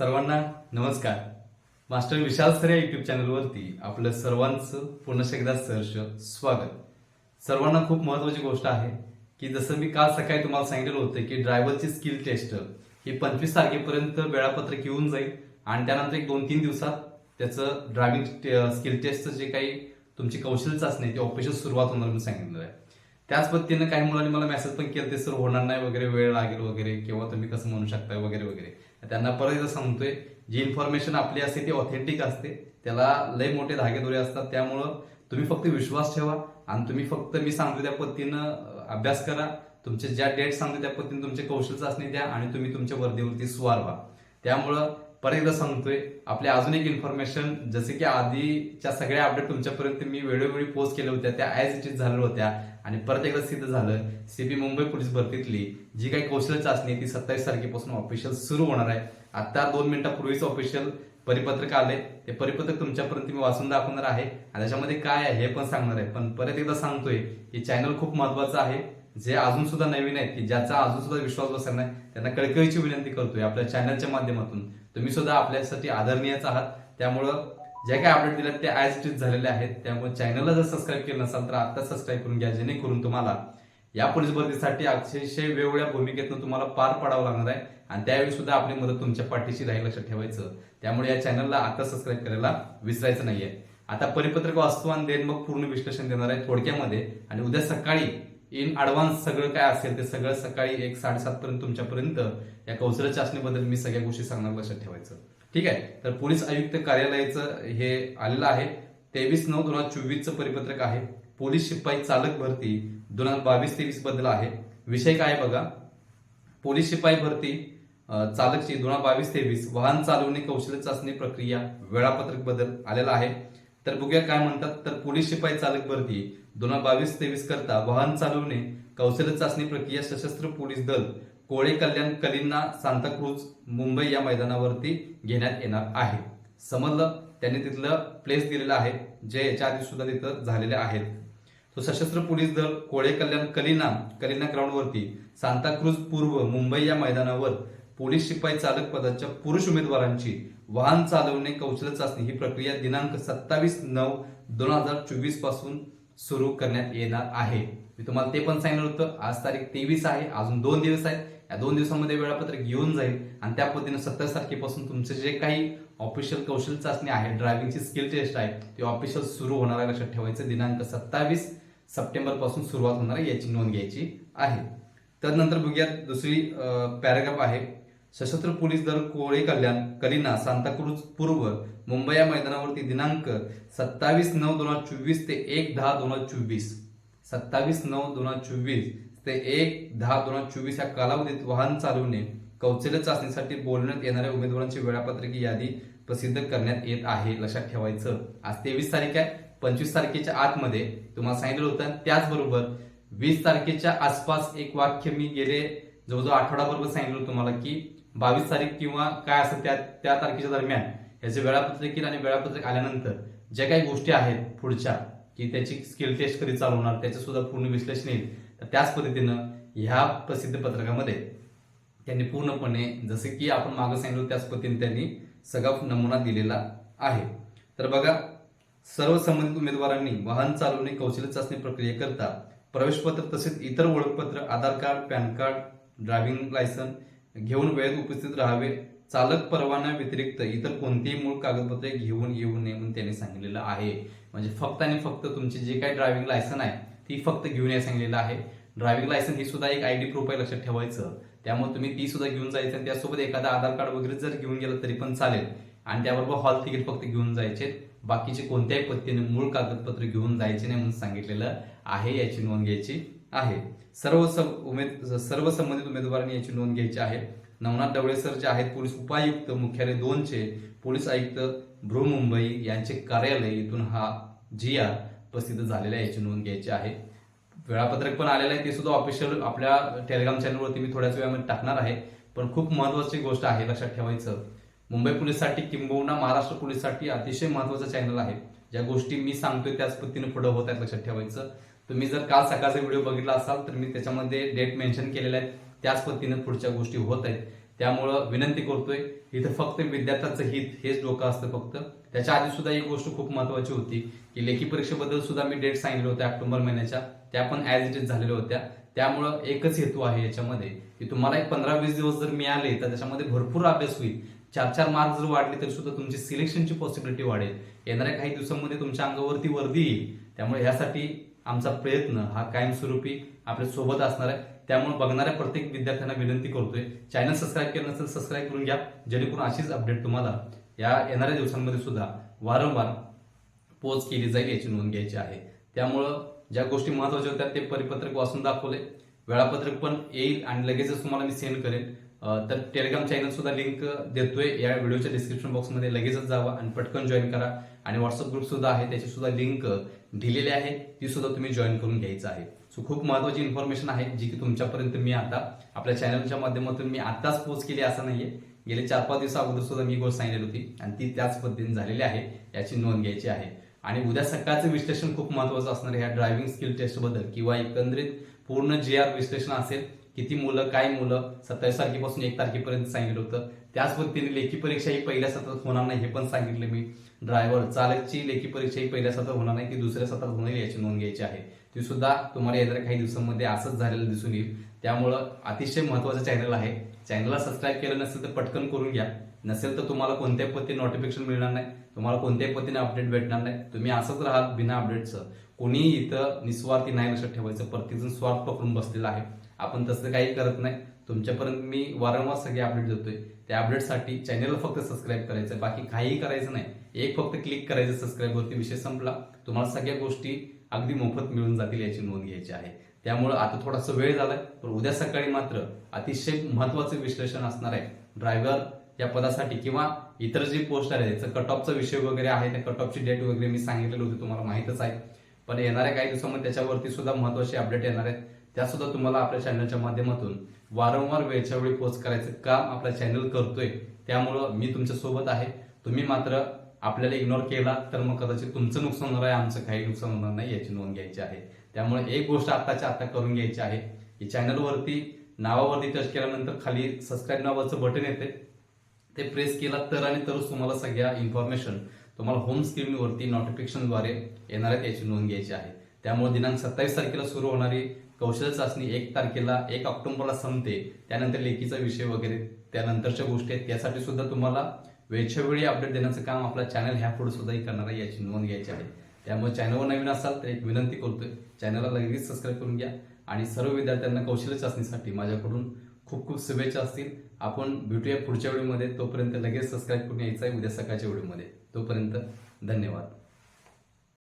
सर्वांना नमस्कार. Master Vishal sir या युट्यूब चॅनलवरती आपलं सर्वांचं पुन्हा एकदा सहर्ष स्वागत. सर्वांना खूप महत्वाची गोष्ट आहे की जसं मी काल सकाळी तुम्हाला सांगितलेलं होतं की ड्रायव्हरची स्किल टेस्ट ही पंचवीस तारखेपर्यंत वेळापत्रक येऊन जाईल आणि त्यानंतर एक दोन तीन दिवसात त्याचं ड्रायव्हिंग स्किल टेस्टचं जे काही तुमची कौशल्य चाचणी ती ऑफिशियल सुरुवात होणार म्हणून सांगितलेलं आहे. त्याच पद्धतीनं काही मुलांनी मला मेसेज पण केलं ते सर होणार नाही वगैरे वेळ लागेल वगैरे किंवा तुम्ही कसं म्हणू शकता वगैरे वगैरे. त्यांना परत एकदा सांगतोय जी इन्फॉर्मेशन आपली असते ती ऑथेंटिक असते. त्याला लय मोठे धागेदोरे असतात. त्यामुळं तुम्ही फक्त विश्वास ठेवा आणि तुम्ही फक्त मी सांगतो त्या पद्धतीनं अभ्यास करा. तुमचे ज्या डेट सांगतो त्या पद्धतीने तुमचे कौशल चाचणी द्या आणि तुम्ही तुमच्या वर्दीवरती स्वार व्हा. त्यामुळं परत एकदा सांगतोय आपल्या अजून एक इन्फॉर्मेशन जसे की आधीच्या सगळ्या अपडेट तुमच्यापर्यंत मी वेळोवेळी पोस्ट केल्या होत्या. त्या ॲज इट इज झाल्या होत्या. आणि परत एकदा सिद्ध झालं. सीबी मुंबई पोलीस भरतीतली जी काही कौशल्य चाचणी ती सत्तावीस तारखेपासून ऑफिशियल सुरू होणार आहे. आता दोन मिनिटापूर्वीच ऑफिशियल परिपत्रक आले ते परिपत्रक तुमच्यापर्यंत मी वाचून दाखवणार आहे. आणि त्याच्यामध्ये काय आहे हे पण सांगणार आहे. पण परत एकदा सांगतोय की चॅनल खूप महत्वाचं आहे. जे अजून सुद्धा नवीन आहेत की ज्याचा अजून सुद्धा विश्वास बसत नाही त्यांना कळकळीची विनंती करतोय आपल्या चॅनलच्या माध्यमातून. तुम्ही सुद्धा आपल्यासाठी आदरणीयच आहात. त्यामुळं ज्या काही अपडेट दिल्यात त्या ॲज इट झालेले आहेत. त्यामुळे चॅनलला जर सबस्क्राईब केलं नसाल तर आता सबस्क्राईब करून घ्या जेणेकरून तुम्हाला या पोलीस भरतीसाठी अतिशय वेगवेगळ्या भूमिकेतून तुम्हाला पार पाडावं लागणार आहे. आणि त्यावेळी सुद्धा आपली मदत तुमच्या पाठीशी राहील लक्षात ठेवायचं. त्यामुळे या चॅनलला आता सबस्क्राईब करायला विसरायचं नाहीये. आता परिपत्रक वाचतो आणि देन मग पूर्ण विश्लेषण देणार आहे थोडक्यामध्ये. आणि उद्या सकाळी इन अडव्हान्स सगळं काय असेल ते सगळं सकाळी एक साडेसात पर्यंत तुमच्यापर्यंत या कौशल्य चाचणीबद्दल मी सगळ्या गोष्टी सांगणार लक्षात ठेवायचं. ठीक आहे? तर पोलीस आयुक्त कार्यालयाचं हे आलेलं आहे. तेवीस नऊ दोन हजार चोवीसचं परिपत्रक आहे. पोलीस शिपाई चालक भरती दोन हजार बावीस तेवीसबद्दल आहे. विषय काय बघा? पोलीस शिपाई भरती चालकची दोन हजार बावीस तेवीस वाहन चालवणे कौशल्य चाचणी प्रक्रिया वेळापत्रक बदल आलेला आहे. तर बघूया काय म्हणतात. तर पोलीस शिपाई चालक भरती दोन हजार बावीस तेवीस करता वाहन चालवणे कौशल्य चाचणी प्रक्रिया सशस्त्र पोलीस दल कोळे कल्याण कलिन्ना सांताक्रूज मुंबई या मैदानावरती घेण्यात येणार आहे. समजलं? त्यांनी तिथलं प्लेस दिलेलं आहे जे याच्या आधी सुद्धा तिथं झालेले आहेत. तो सशस्त्र पोलीस दल कोळे कल्याण कलिना कलिना ग्राउंडवरती सांताक्रूज पूर्व मुंबई या मैदानावर पोलीस शिपाई चालक पदाच्या पुरुष उमेदवारांची वाहन चालवणे कौशल्य चाचणी ही प्रक्रिया दिनांक सत्तावीस नऊ दोन हजार चोवीसपासून सुरू करण्यात येणार आहे. मी तुम्हाला ते पण सांगितलं होतं. आज तारीख तेवीस आहे अजून दोन दिवस आहेत. या दोन दिवसामध्ये वेळापत्रक येऊन जाईल आणि त्या पद्धतीनं सत्तावीस तारखेपासून तुमचे जे काही ऑफिशियल कौशल्य चाचणी आहे ड्रायव्हिंगची स्किल टेस्ट आहे ती ऑफिशियल सुरू होणार आहे लक्षात ठेवायचं. दिनांक सत्तावीस सप्टेंबरपासून सुरुवात होणार आहे याची नोंद घ्यायची आहे. त्यानंतर नंतर बघूयात दुसरी पॅराग्राफ आहे. सशस्त्र पोलीस दल कोळी कल्याण कलिना सांताक्रूज पूर्व मुंबई या मैदानावरती दिनांक सत्तावीस नऊ दोन हजार चोवीस ते एक दहा दोन हजार चोवीस. सत्तावीस नऊ दोन हजार चोवीस. ते एक दहा दोन हजार चोवीस या कालावधीत वाहन चालवणे कौशल्य चाचणीसाठी बोलण्यात येणाऱ्या उमेदवारांची वेळापत्रकी यादी प्रसिद्ध करण्यात येत आहे. लक्षात ठेवायचं. आज तेवीस तारीख आहे. पंचवीस तारखेच्या आतमध्ये तुम्हाला सांगितलं होतं. त्याचबरोबर वीस तारखेच्या आसपास एक वाक्य मी गेले जवळजवळ आठवडाभर सांगितलं होतं तुम्हाला की बावीस तारीख किंवा काय असं त्या त्या तारखेच्या दरम्यान याचे वेळापत्रक येईल आणि वेळापत्रक आल्यानंतर ज्या काही गोष्टी आहेत पुढच्या की त्याची स्किल टेस्ट कधी चालवणार त्याचं सुद्धा पूर्ण विश्लेषण येईल. तर त्याच पद्धतीनं ह्या प्रसिद्ध पत्रकामध्ये त्यांनी पूर्णपणे जसे की आपण मागं सांगितलं त्याच पद्धतीने त्यांनी सगळा नमुना दिलेला आहे. तर बघा सर्व संबंधित उमेदवारांनी वाहन चालवणे कौशल्य चाचणी प्रक्रियेकरता प्रवेशपत्र तसेच इतर ओळखपत्र Aadhaar card PAN card driving licence घेऊन वेळेत उपस्थित राहावे. चालक परवाना व्यतिरिक्त इतर कोणतीही मूळ कागदपत्रे घेऊन येऊ नये म्हणून त्यांनी सांगितलेलं आहे. म्हणजे फक्त आणि फक्त तुमचे जे काही ड्रायव्हिंग लायसन आहे ती फक्त घेऊन या सांगलेलं आहे. ड्रायव्हिंग लायसन ही सुद्धा एक आयडी प्रूफ आहे लक्षात ठेवायचं. त्यामुळे तुम्ही ती सुद्धा घेऊन जायचं आणि त्यासोबत एखादा आधार कार्ड वगैरे जर घेऊन गेलं तरी पण चालेल. आणि त्याबरोबर हॉल तिकीट फक्त घेऊन जायचे. बाकीचे कोणत्याही पद्धतीने मूळ कागदपत्र घेऊन जायचे नाही म्हणून सांगितलेलं आहे याची नोंद घ्यायची आहे. सर्व उमेद सर्व संबंधित उमेदवारांनी याची नोंद घ्यायची आहे. नवनाथ डवळे सर जे आहेत पोलीस उपायुक्त मुख्यालय दोनचे पोलीस आयुक्त बृहमुंबई यांचे कार्यालय इथून हा जी आर प्रसिद्ध झालेलं आहे याची नोंद घ्यायची आहे. वेळापत्रक पण आलेलं आहे ते सुद्धा ऑफिशियल आपल्या टेलिग्राम चॅनलवरती मी थोड्याच वेळामध्ये टाकणार आहे. पण खूप महत्वाची गोष्ट आहे लक्षात ठेवायचं. मुंबई पोलीससाठी किंबहुना महाराष्ट्र पोलीससाठी अतिशय महत्वाचं चॅनल आहे. ज्या गोष्टी मी सांगतोय त्याच पद्धतीने पुढे होत आहेत लक्षात ठेवायचं. तुम्ही जर काल सकाळचा व्हिडिओ बघितला असाल तर मी त्याच्यामध्ये डेट मेन्शन केलेला आहे. त्याच पद्धतीने पुढच्या गोष्टी होत आहेत. त्यामुळं विनंती करतोय इथं फक्त विद्यार्थ्यांचं हित हेच डोकं असतं फक्त. त्याच्या आधी सुद्धा एक गोष्ट खूप महत्वाची होती की लेखी परीक्षेबद्दल सुद्धा मी डेट सांगितलं होत्या ऑक्टोबर महिन्याच्या. त्या पण ऍज इट इज झालेल्या होत्या. त्यामुळं एकच हेतू आहे याच्यामध्ये की तुम्हाला एक पंधरा वीस दिवस जर मिळाले तर त्याच्यामध्ये भरपूर अभ्यास होईल. चार चार मार्क जर वाढले तरी सुद्धा तुमची सिलेक्शनची पॉसिबिलिटी वाढेल. येणाऱ्या काही दिवसांमध्ये तुमच्या अंगावरती वर्दी येईल. त्यामुळे ह्यासाठी आमचा प्रयत्न हा कायमस्वरूपी आपल्यासोबत असणार आहे. त्यामुळे बघणाऱ्या प्रत्येक विद्यार्थ्यांना विनंती करतोय चॅनल सबस्क्राईब केलं नसेल सबस्क्राईब करून घ्या. जेणेकरून अशीच अपडेट तुम्हाला या येणाऱ्या दिवसांमध्ये सुद्धा वारंवार पोच केली जाईल याची नोंद घ्यायची आहे. त्यामुळं ज्या गोष्टी महत्त्वाच्या होत्या ते परिपत्रक वाचून दाखवले. वेळापत्रक पण येईल आणि लगेचच तुम्हाला मी सेंड करेन. तर टेलिग्राम चॅनल सुद्धा लिंक देतोय. या व्हिडिओच्या डिस्क्रिप्शन बॉक्समध्ये लगेचच जावा आणि पटकन जॉईन करा. आणि व्हॉट्सअप ग्रुप सुद्धा आहे त्याची सुद्धा लिंक दिलेली आहे. ती सुद्धा तुम्ही जॉईन करून घ्यायचं आहे. सो खूप महत्वाची इन्फॉर्मेशन आहे जी की तुमच्यापर्यंत मी आता आपल्या चॅनलच्या माध्यमातून मी आताच पोस्ट केली असं नाहीये. गेले चार पाच दिवसा अगोदर सुद्धा मी गोष्ट सांगितली होती आणि ती त्याच पद्धतीने झालेली आहे याची नोंद घ्यायची आहे. आणि उद्या सकाळचं विश्लेषण खूप महत्वाचं असणार आहे ह्या ड्रायव्हिंग स्किल टेस्टबद्दल किंवा एकंदरीत पूर्ण जे आर विश्लेषण असेल किती मुलं काय मुलं सत्तावीस तारखेपासून एक तारखेपर्यंत सांगितलं होतं. त्याच पद्धतीने लेखी परीक्षा ही पहिल्या सत्रात होणार नाही हे पण सांगितलं मी. ड्रायव्हर चालकची लेखी परीक्षा ही पहिल्या सत्रात होणार नाही ती दुसऱ्या सत्रात होणार याची नोंद घ्यायची आहे. ती सुद्धा तुम्हाला येणाऱ्या काही दिवसांमध्ये असंच झालेलं दिसून येईल. त्यामुळं अतिशय महत्वाचं चॅनल आहे. चॅनलला सबस्क्राईब केलं नसेल तर पटकन करून घ्या. नसेल तर तुम्हाला कोणत्याही पद्धतीने नोटिफिकेशन मिळणार नाही. तुम्हाला कोणत्याही पद्धतीने अपडेट भेटणार नाही. तुम्ही असंच राहाल बिना अपडेटचं कोणीही इथं निस्वार्थी नाही लक्षात ठेवायचं. प्रत्येकजण स्वार्थ पकडून बसलेला आहे. आपण तसं काही करत नाही. तुमच्यापर्यंत मी वारंवार सगळे अपडेट देतोय. त्या अपडेटसाठी चॅनलला फक्त सबस्क्राईब करायचं. बाकी काहीही करायचं नाही. एक फक्त क्लिक करायचं. सबस्क्राईबवरती विषय संपला. तुम्हाला सगळ्या गोष्टी अगदी मोफत मिळून जातील याची नोंद घ्यायची आहे. त्यामुळं आता थोडासा वेळ झालाय पण उद्या सकाळी मात्र अतिशय महत्वाचं विश्लेषण असणार आहे. ड्रायव्हर या पदासाठी किंवा इतर जे पोस्ट आहे त्याचं कट ऑफचा विषय वगैरे आहे त्या कट ऑफची डेट वगैरे मी सांगितलेली होती तुम्हाला माहितच आहे. पण येणाऱ्या काही दिवसामध्ये त्याच्यावरती सुद्धा महत्त्वाचे अपडेट येणार आहेत त्या सुद्धा तुम्हाला आपल्या चॅनलच्या माध्यमातून वारंवार वेळच्या वेळी पोस्ट करायचं काम आपला चॅनल करतोय त्यामुळं मी तुमच्यासोबत आहे. तुम्ही मात्र आपल्याला इग्नोर केला तर मग कदाचित तुमचं नुकसान होणार आहे आमचं काही नुकसान होणार नाही याची नोंद घ्यायची आहे. त्यामुळे एक गोष्ट आत्ताच्या आत्ता करून घ्यायची आहे. की चॅनलवरती नावावरती टच केल्यानंतर खाली सबस्क्राईब नावाचं बटन येते. ते प्रेस केला तर आणि तरच तुम्हाला सगळ्या इन्फॉर्मेशन तुम्हाला होम स्क्रीनवरती नोटिफिकेशनद्वारे येणार आहे याची नोंद घ्यायची आहे. त्यामुळे दिनांक सत्तावीस तारखेला सुरू होणारी कौशल्य चाचणी एक तारखेला एक ऑक्टोबरला संपते. त्यानंतर लेखीचा विषय वगैरे त्यानंतरच्या गोष्टी आहेत. त्यासाठी सुद्धा तुम्हाला वेळच्या वेळी अपडेट देण्याचं काम आपला चॅनल ह्या पुढे सुद्धाही करणार आहे याची नोंद घ्यायची आहे. त्यामुळे चॅनलवर नवीन असाल तर एक विनंती करतोय चॅनलला लगेच सबस्क्राईब करून घ्या. आणि सर्व विद्यार्थ्यांना कौशल्य चाचणीसाठी माझ्याकडून खूप खूप शुभेच्छा असतील. आपण भेटूया पुढच्या व्हिडिओमध्ये. तोपर्यंत लगेच सबस्क्राईब करून यायचं आहे उद्या सकाळच्या व्हिडिओमध्ये. तोपर्यंत धन्यवाद.